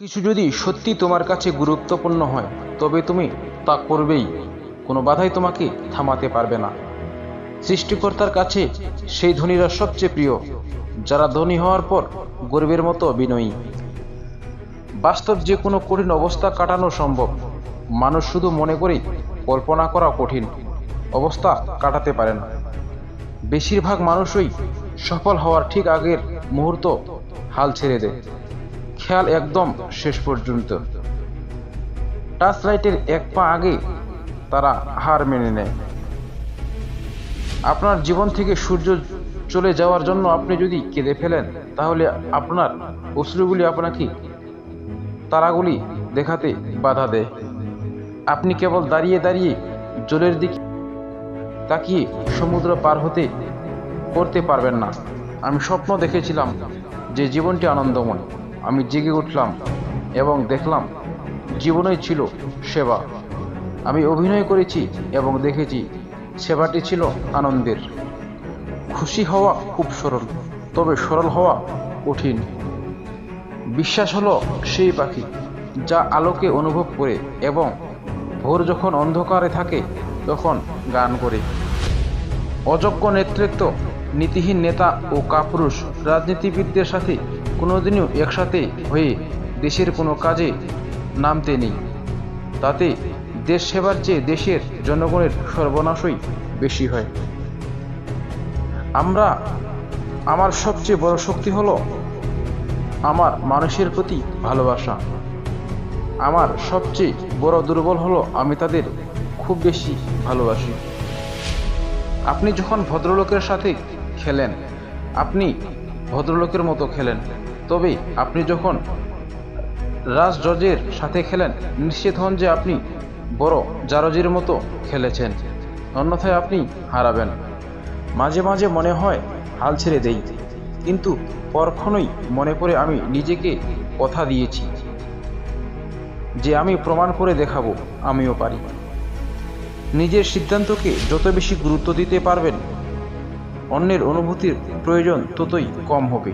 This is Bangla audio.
কিছু যদি সত্যি তোমার কাছে গুরুত্বপূর্ণ হয়, তবে তুমি তা করবেই। কোনো বাধাই তোমাকে থামাতে পারবে না। সৃষ্টিকর্তার কাছে সেই ধনীরা সবচেয়ে প্রিয়, যারা ধনী হওয়ার পর গরিবের মতো বিনয়ী বাস্তব যে কোনো কঠিন অবস্থা কাটানো সম্ভব। মানুষ শুধু মনে করে কল্পনা করা কঠিন, অবস্থা কাটাতে পারে না। বেশিরভাগ মানুষই সফল হওয়ার ঠিক আগের মুহূর্ত হাল ছেড়ে দেয়। খেয়াল একদম শেষ পর্যন্ত। টাচ লাইটের এক পা আগে তারা হার মেনে নেয়। আপনার জীবন থেকে সূর্য চলে যাওয়ার জন্য আপনি যদি কেঁদে ফেলেন, তাহলে আপনার অশ্রুগুলি আপনাকে তারাগুলি দেখাতে বাধা দেয়। আপনি কেবল দাঁড়িয়ে দাঁড়িয়ে জলের দিকে তাকিয়ে সমুদ্র পার হতে করতে পারবেন না। আমি স্বপ্ন দেখেছিলাম যে জীবনটি আনন্দময়। আমি জেগে উঠলাম এবং দেখলাম জীবনই ছিল সেবা। আমি অভিনয় করেছি এবং দেখেছি সেবাটি ছিল আনন্দের। খুশি হওয়া খুব সরল, তবে সরল হওয়া কঠিন। বিশ্বাস হলো সেই পাখি যা আলোকে অনুভব করে এবং ভোর যখন অন্ধকারে থাকে তখন গান করে। অযোগ্য নেতৃত্ব, নীতিহীন নেতা ও কাপুরুষ রাজনীতিবিদদের সাথে কোনোদিনও একসাথে হয়ে দেশের কোনো কাজে নামতে নেই। তাতে দেশ সেবার চেয়ে দেশের জনগণের সর্বনাশই বেশি হয়। আমরা, আমার সবচেয়ে বড় শক্তি হলো আমার মানুষের প্রতি ভালোবাসা। আমার সবচেয়ে বড় দুর্বল হলো আমি তাদের খুব বেশি ভালোবাসি। আপনি যখন ভদ্রলোকের সাথে খেলেন, আপনি ভদ্রলোকের মতো খেলেন। তবে আপনি যখন রাজ জজের সাথে খেলেন, নিশ্চিত হন যে আপনি বড় জারজির মতো খেলেছেন। অন্যথায় আপনি হারাবেন। মাঝে মাঝে মনে হয় হাল ছেড়ে দেই। কিন্তু পরক্ষণই মনে পড়ে আমি নিজেকে কথা দিয়েছি। যে আমি প্রমাণ করে দেখাবো, আমিও পারি। নিজের সিদ্ধান্তকে যত বেশি গুরুত্ব দিতে পারবেন অন্যের অনুভূতির প্রয়োজন ততই কম হবে।